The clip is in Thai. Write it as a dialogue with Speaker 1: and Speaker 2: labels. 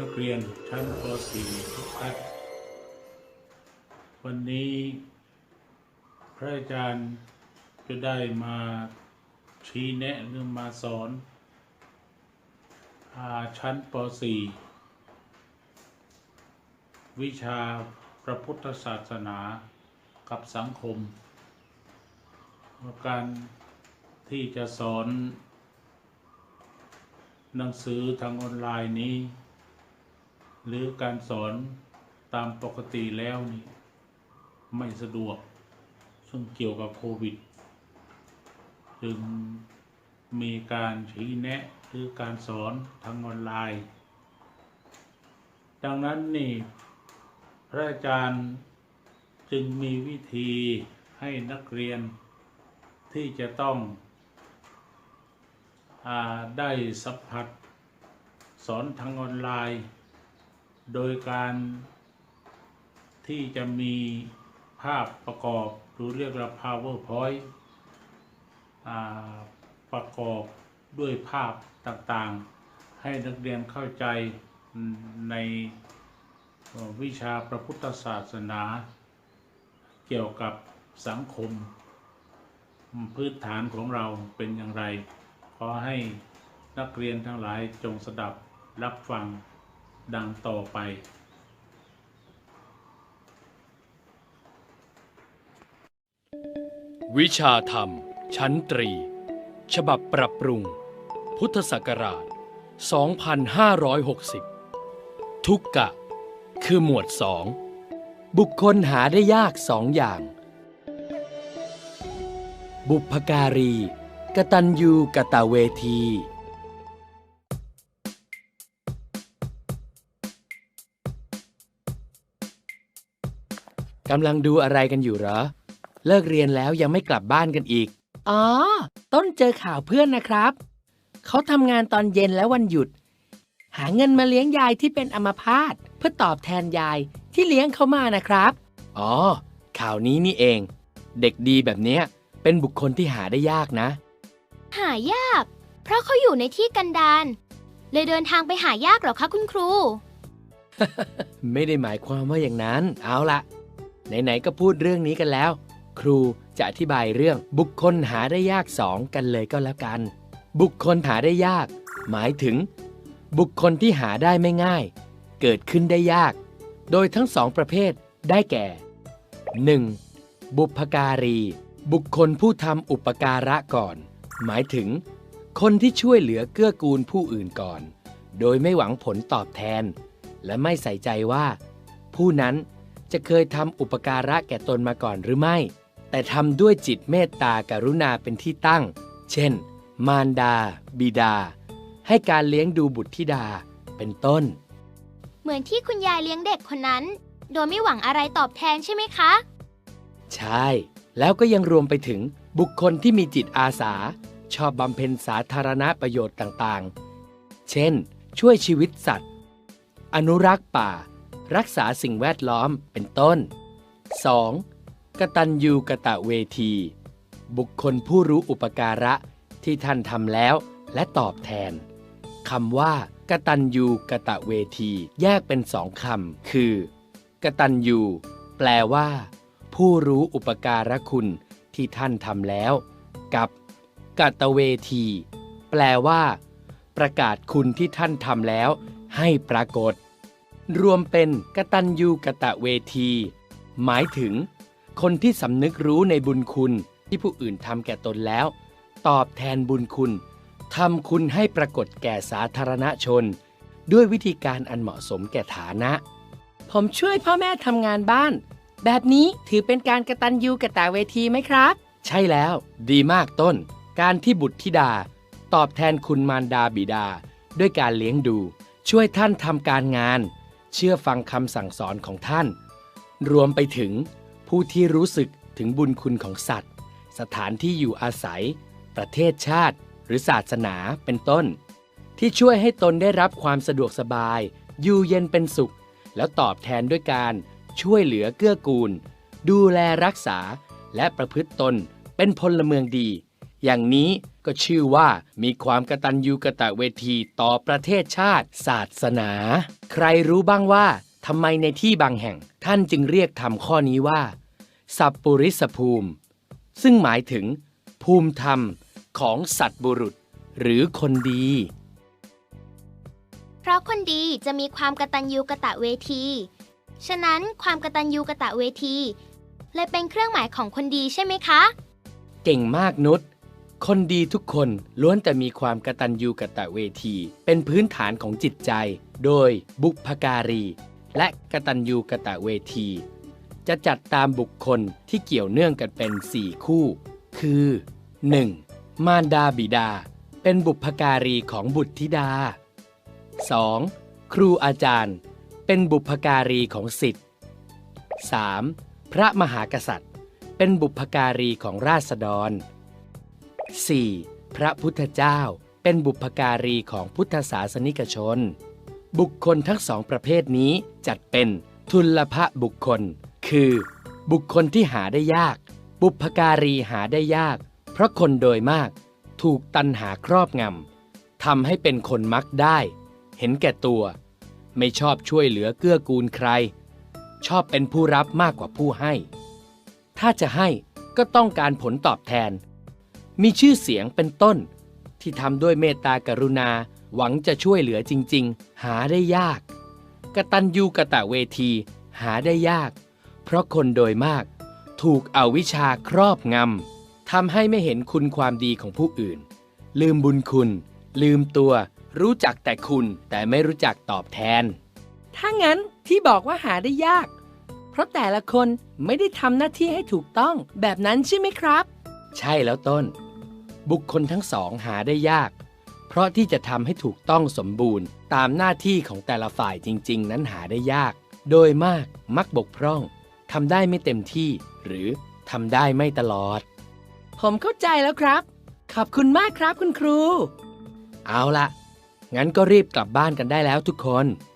Speaker 1: นักเรียนชั้นป .4 ทุกท่านวันนี้ พระอาจารย์จะได้มาชี้แนะหรือมาสอนอาชั้นป .4 วิชาพระพุทธศาสนากับสังคม การที่จะสอนหนังสือทางออนไลน์นี้ หรือการสอนตามปกติแล้วนี่ไม่สะดวก ซึ่งเกี่ยวกับโควิด จึงมีการชี้แนะหรือการสอนทางออนไลน์ ดังนั้นนี่พระอาจารย์จึงมีวิธีให้นักเรียนที่จะต้องอได้สัมผัส สอนทางออนไลน์ โดยการที่จะมีภาพประกอบหรือเรียกว่า PowerPoint ประกอบด้วยภาพต่างๆ ให้นักเรียนเข้าใจในวิชาพระพุทธศาสนา เกี่ยวกับสังคม พื้นฐานของเราเป็นอย่างไร ขอให้นักเรียนทั้งหลายจงสดับรับฟัง ดังต่อไป
Speaker 2: วิชาธรรม ชั้นตรี ฉบับปรับปรุง พุทธศักราช 2560 ทุกกะ คือหมวดสอง บุคคลหาได้ยากสองอย่าง บุพการี กตัญญูกะตเวที กำลังดูอะไรกันอยู่เหรอ เลิกเรียนแล้วยังไม่กลับบ้านกันอีก
Speaker 3: อ๋อ ต้นเจอข่าวเพื่อนนะครับ เขาทำงานตอนเย็นและวันหยุด หาเงินมาเลี้ยงยายที่เป็นอัมพาตเพื่อตอบแทนยายที่เลี้ยงเขามานะครับ
Speaker 2: อ๋อ ข่าวนี้นี่เอง เด็กดีแบบเนี้ยเป็นบุคคลที่หาได้ยากนะ
Speaker 4: หายาก เพราะเขาอยู่ในที่กันดารเลยเดินทางไปหายากเหรอคะคุณครู
Speaker 2: ไม่ได้หมายความว่าอย่างนั้น เอาละ ไหนๆก็พูดเรื่องนี้กันแล้ว ครูจะอธิบายเรื่องบุคคลหาได้ยากสองกันเลยก็แล้วกัน บุคคลหาได้ยาก หมายถึง บุคคลที่หาได้ไม่ง่าย เกิดขึ้นได้ยาก โดยทั้งสองประเภทได้แก่ 1. บุพการี บุคคลผู้ทำอุปการะก่อน หมายถึง คนที่ช่วยเหลือเกื้อกูลผู้อื่นก่อน โดยไม่หวังผลตอบแทน และไม่ใส่ใจว่า ผู้นั้น จะเคยทำอุปการะแก่ตนมาก่อนหรือไม่ แต่ทำด้วยจิตเมตตากรุณาเป็นที่ตั้ง เช่น มารดา บิดา ให้การเลี้ยงดูบุตรธิดา เป็นต้น
Speaker 4: เหมือนที่คุณยายเลี้ยงเด็กคนนั้น โดยไม่หวังอะไรตอบแทนใช่ไหมคะ
Speaker 2: ใช่ แล้วก็ยังรวมไปถึงบุคคลที่มีจิตอาสา ชอบบำเพ็ญสาธารณประโยชน์ต่างๆ เช่น ช่วยชีวิตสัตว์ อนุรักษ์ป่า รักษาสิ่งแวดล้อมเป็นต้น 2. กตัญญูกะตะเวที บุคคลผู้รู้อุปการะที่ท่านทำแล้วและตอบแทนคำว่ากตัญญูกะตะเวที แยกเป็นสองคำคือกตัญญูแปลว่า ผู้รู้อุปการะคุณที่ท่านทำแล้ว กับกตเวที แปลว่า ประกาศคุณที่ท่านทำแล้ว ให้ปรากฏ รวมเป็นกตัญญูกะตะเวที หมายถึง คนที่สำนึกรู้ในบุญคุณที่ผู้อื่นทำแก่ตนแล้ว ตอบแทนบุญคุณทำคุณให้ปรากฏแก่สาธารณชน ด้วยวิธีการอันเหมาะสมแก่ฐานะ
Speaker 3: ผมช่วยพ่อแม่ทำงานบ้าน แบบนี้ถือเป็นการกระตันยูกระตะเวทีไหมครับ
Speaker 2: ใช่แล้ว ดีมากต้น การที่บุตรธิดา ตอบแทนคุณมารดาบิดา ด้วยการเลี้ยงดู ช่วยท่านทำการงาน เชื่อฟังคำสั่งสอนของท่าน รวมไปถึงผู้ที่รู้สึกถึงบุญคุณของสัตว์ สถานที่อยู่อาศัย ประเทศชาติ หรือศาสนาเป็นต้น ที่ช่วยให้ตนได้รับความสะดวกสบาย อยู่เย็นเป็นสุข แล้วตอบแทนด้วยการช่วยเหลือเกื้อกูล ดูแลรักษาและประพฤติตนเป็นพลเมืองดี อย่างนี้ ก็ชื่อว่ามีความกตัญญูกะตะเวทีต่อประเทศชาติ ศาสนา ใครรู้บ้างว่าทำไมในที่บางแห่งท่านจึงเรียกทำข้อนี้ว่า สัพปุริสภูมิ ซึ่งหมายถึง ภูมิธรรมของสัตบุรุษ หรือคนดี
Speaker 4: เพราะคนดีจะมีความกตัญญูกะตะเวที ฉะนั้นความกตัญญูกะตะเวที เลยเป็นเครื่องหมายของคนดีใช่ไหมคะ
Speaker 2: เก่งมากนุช คนดีทุกคนล้วนแต่มีความกระตัญญูกะตะเวที เป็นพื้นฐานของจิตใจ โดยบุพการี และกะตัญญูกะตะเวที จะจัดตามบุคคลที่เกี่ยวเนื่องกันเป็น 4 คู่ คือ 1. มารดาบิดา เป็นบุพการีของบุตรธิดา 2. ครูอาจารย์ เป็นบุพการีของสิทธิ์ 3. พระมหากษัตริย์ เป็นบุพการีของราษฎร 4. พระพุทธเจ้าเป็นบุพการีของพุทธศาสนิกชน บุคคลทั้งสองประเภทนี้จัดเป็นทุลภบุคคล คือ บุคคลที่หาได้ยาก บุพการีหาได้ยาก เพราะคนโดยมากถูกตันหาครอบงำทำให้เป็นคนมักได้ เห็นแก่ตัว ไม่ชอบช่วยเหลือเกื้อกูลใคร ชอบเป็นผู้รับมากกว่าผู้ให้ ถ้าจะให้ก็ต้องการผลตอบแทน มีชื่อเสียงเป็นต้น ที่ทำด้วยเมตตากรุณาหวังจะช่วยเหลือจริง ๆ หาได้ยาก กตัญญูกะตะเวที หาได้ยาก เพราะคนโดยมาก ถูกเอาวิชาครอบงำทำให้ไม่เห็นคุณความดีของผู้อื่น ลืมบุญคุณ ลืมตัว รู้จักแต่คุณแต่ไม่รู้จักตอบแทน
Speaker 3: ถ้างั้นที่บอกว่าหาได้ยาก เพราะแต่ละคนไม่ได้ทำหน้าที่ให้ถูกต้องแบบนั้นใช่ไหมครับ
Speaker 2: ใช่แล้วต้น บุคคลทั้งสองหาได้ยาก เพราะที่จะทำให้ถูกต้องสมบูรณ์ ตามหน้าที่ของแต่ละฝ่ายจริง ๆ นั้นหาได้ยาก โดยมากมักบกพร่องทำได้ไม่เต็มที่ หรือทำได้ไม่ตลอด
Speaker 3: ผมเข้าใจแล้วครับ ขอบคุณมากครับคุณครู
Speaker 2: เอาละงั้นก็รีบกลับบ้านกันได้แล้วทุกคน
Speaker 3: ค